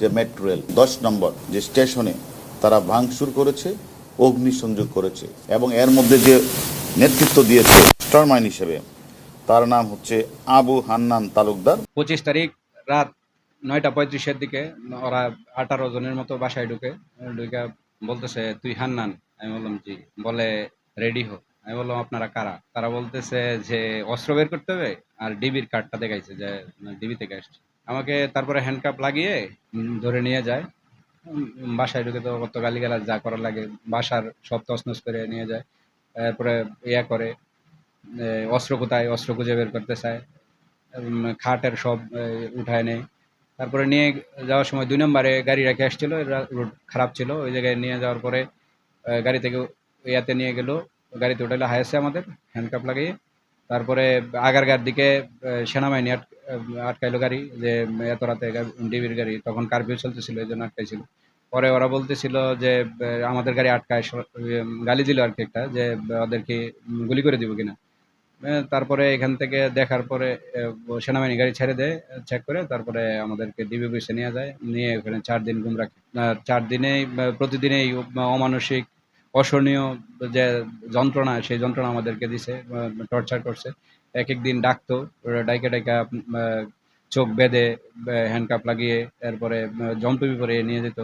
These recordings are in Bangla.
যে মেট্রো রেল দশ নম্বর যে স্টেশনে তারা ভাঙচুর করেছে অগ্নিসংযোগ করেছে এবং এর মধ্যে যে নেতৃত্ব দিয়েছে স্টারমাইন হিসেবে, তার নাম হচ্ছে আবু হান্নান তালুকদার। পঁচিশ তারিখ রাত নয়টা পঁয়ত্রিশের দিকে ওরা আঠারো জনের মতো বাসায় ঢুকে ঢুকে বলতেছে, তুই হান্নান? আমি বললাম, জি। বলে, রেডি হো। আমি বললাম, আপনারা কারা? তারা বলতেছে যে, অস্ত্র বের করতে হবে আর ডিবির কার্ডটা দেখাইছে যে ডিবি থেকে আসছে। আমাকে তারপরে হ্যান্ডকাপ লাগিয়ে ধরে নিয়ে যায়। বাসায় ঢুকে তো কত গালিগালাজ যা করার লাগে, বাসার সব তছনছ করে নিয়ে যায়। তারপরে ইয়া করে অস্ত্র কোথায়, অস্ত্র খুঁজে বের করতে চায়। খাটের সব উঠায় নেয়। তারপরে নিয়ে যাওয়ার সময় দুই নম্বরে গাড়ি রেখে আসছিল রোড খারাপ ছিল, ওই জায়গায় নিয়ে যাওয়ার পরে গাড়ি থেকে ইয়াতে নিয়ে গেল। গাড়িতে উঠাইলো হায়েছে আমাদের হ্যান্ডকাপ লাগিয়ে। তারপরে আগারগার দিকে সেনাবাহিনী আট- আটকাইলো গাড়ি, যে এত রাতে ডিবির গাড়ি, তখন কারফিউ চলতেছিল, এই জন্য আটকাইছিল। পরে ওরা বলতেছিল যে আমাদের গাড়ি আটকায় গালি দিল আর কি একটা, যে ওদেরকে গুলি করে দিব কিনা। তারপরে এখান থেকে দেখার পরে সেনাবাহিনী গাড়ি ছেড়ে দেয়, চেক করে, তারপরে আমাদেরকে ডিবি অফিসে নিয়ে যায়, নিয়ে ওখানে চার দিন গুম রাখে। চার দিনেই প্রতিদিনেই অমানসিক অসহনীয় যে যন্ত্রণা, সেই যন্ত্রণা আমাদেরকে দিছে টর্চার করছে। এক এক দিন ডাকতো ডাইকা ডাইকা চোখ বেঁধে হ্যান্ডকাপ লাগিয়ে এরপরে জম্পি পরে নিয়ে যেত।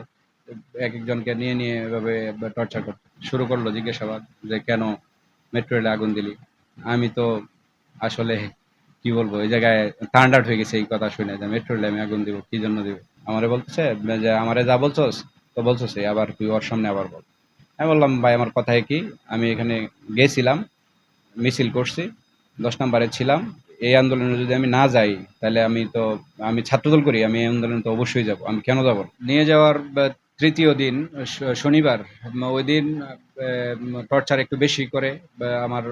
এক একজনকে নিয়ে নিয়ে এভাবে টর্চার করতো। শুরু করল জিজ্ঞাসাবাদ যে, কেন মেট্রো রেলে আগুন দিলি? আমি তো আসলে, কি বলব, এই জায়গায় টার্ন হয়ে গেছে এই কথা শুনে যে, মেট্রো রেলে আমি আগুন দিব, কি জন্য দিব? আমারে বলতেছে যে, আমারে যা বলছস, তো বলছস আবার তুই ওর সামনে আবার বল। আমি বললাম, ভাই, আমার কথায় কি? আমি এখানে গেছিলাম, মিছিল করছি, দশ নম্বরে ছিলাম। এই আন্দোলনে যদি আমি না যাই, তাহলে আমি তো, আমি ছাত্রদল করি, আমি এই আন্দোলনে তো অবশ্যই যাব। আমি কেন যাব? নিয়ে যাওয়ার তৃতীয় দিন শনিবার ওই দিন টর্চার একটু বেশি করে আমার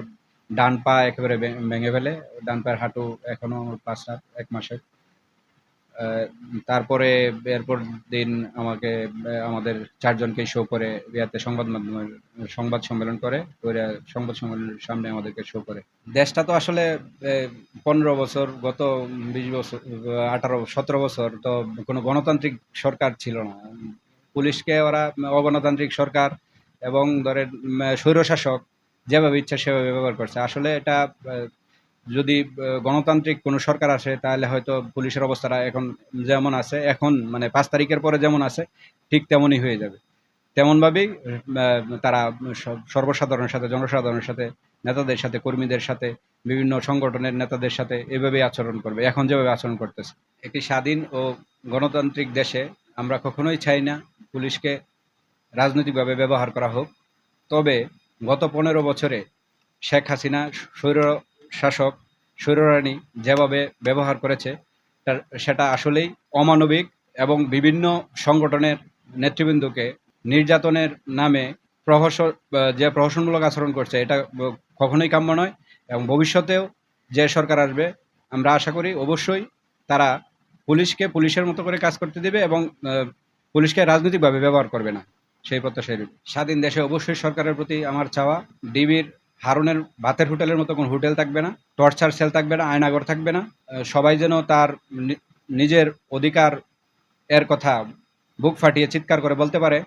ডান পা একেবারে ভেঙে ফেলে। ডান পায়ের হাঁটু এখনও আমার পাঁচটা এক মাসের। তারপরে এরপর দিন আমাকে আমাদের চারজনকে শো করে ইয়াতে সংবাদ মাধ্যমের, সংবাদ সম্মেলন করে ওরা সংবাদ সম্মেলনের সামনে আমাদেরকে শো করে। দেশটা তো আসলে পনেরো বছর, গত বিশ বছর, আঠারো, সতেরো বছর তো কোনো গণতান্ত্রিক সরকার ছিল না। পুলিশকে ওরা অগণতান্ত্রিক সরকার এবং ধরেন স্বৈরশাসক, যেভাবে ইচ্ছা সেভাবে ব্যবহার করছে। আসলে এটা যদি গণতান্ত্রিক কোনো সরকার আসে, তাহলে হয়তো পুলিশের অবস্থাটা এখন যেমন আছে, এখন মানে পাঁচ তারিখের পরে যেমন আছে, ঠিক তেমনই হয়ে যাবে। তেমনভাবেই তারা সর্বসাধারণের সাথে, জনসাধারণের সাথে, নেতাদের সাথে, কর্মীদের সাথে, বিভিন্ন সংগঠনের নেতাদের সাথে এভাবেই আচরণ করবে, এখন যেভাবে আচরণ করতেছে। একটি স্বাধীন ও গণতান্ত্রিক দেশে আমরা কখনোই চাই না পুলিশকে রাজনৈতিকভাবে ব্যবহার করা হোক। তবে গত পনেরো বছরে শেখ হাসিনা স্বৈর শাসক স্বৈররানী যেভাবে ব্যবহার করেছে, তার- সেটা আসলেই অমানবিক এবং বিভিন্ন সংগঠনের নেতৃবৃন্দকে নির্যাতনের নামে প্রহসন যে প্রহসনমূলক আচরণ করছে, এটা কখনোই কাম্য নয় এবং ভবিষ্যতেও যে সরকার আসবে, আমরা আশা করি অবশ্যই তারা পুলিশকে পুলিশের মতো করে কাজ করতে দেবে এবং পুলিশকে রাজনৈতিকভাবে ব্যবহার করবে না সেই প্রত্যাশায়। স্বাধীন দেশে অবশ্যই সরকারের প্রতি আমার চাওয়া, ডিবির হারুনের ভাতের হোটেলের মতো কোনো হোটেল থাকবে না, টর্চার সেল থাকবে না, আয়নাগর থাকবে না সবাই যেন তার নিজের অধিকার এর কথা বুক ফাটিয়ে চিৎকার করে বলতে পারে।